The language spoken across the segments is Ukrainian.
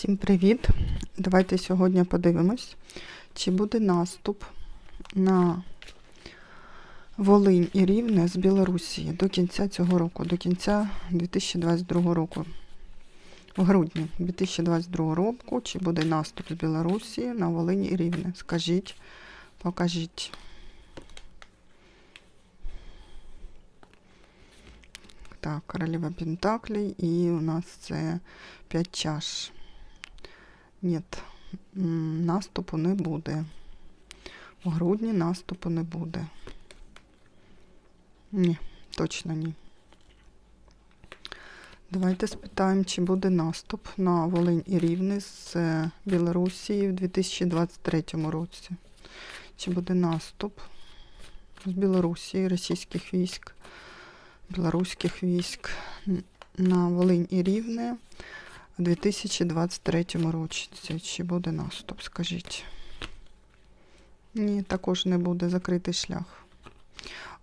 Всім привіт! Давайте сьогодні подивимось, чи буде наступ на Волинь і Рівне з Білорусі до кінця цього року, до кінця 2022 року. В грудні 2022 року, чи буде наступ з Білорусі на Волинь і Рівне? Скажіть, покажіть. Так, королева Пентаклей, і у нас це 5 чаш. Ні, наступу не буде. У грудні наступу не буде. Ні, точно ні. Давайте спитаємо, чи буде наступ на Волинь і Рівне з е, Білорусі в 2023 році. Чи буде наступ з Білорусі, російських військ, білоруських військ на Волинь і Рівне у 2023 році. Чи буде наступ, скажіть? Ні, також не буде закритий шлях.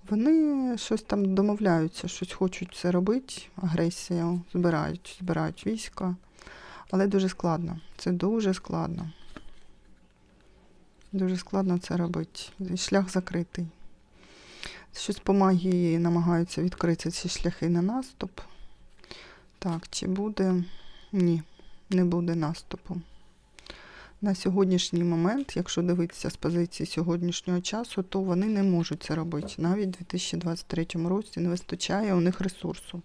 Вони щось там домовляються, щось хочуть це робити, агресію, збирають, збирають війська. Але дуже складно. Це дуже складно. Дуже складно це робити. Шлях закритий. Щось по магії намагаються відкрити ці шляхи на наступ. Так, чи буде? Ні, не буде наступу. На сьогоднішній момент, якщо дивитися з позиції сьогоднішнього часу, то вони не можуть це робити. Навіть у 2023 році не вистачає у них ресурсу.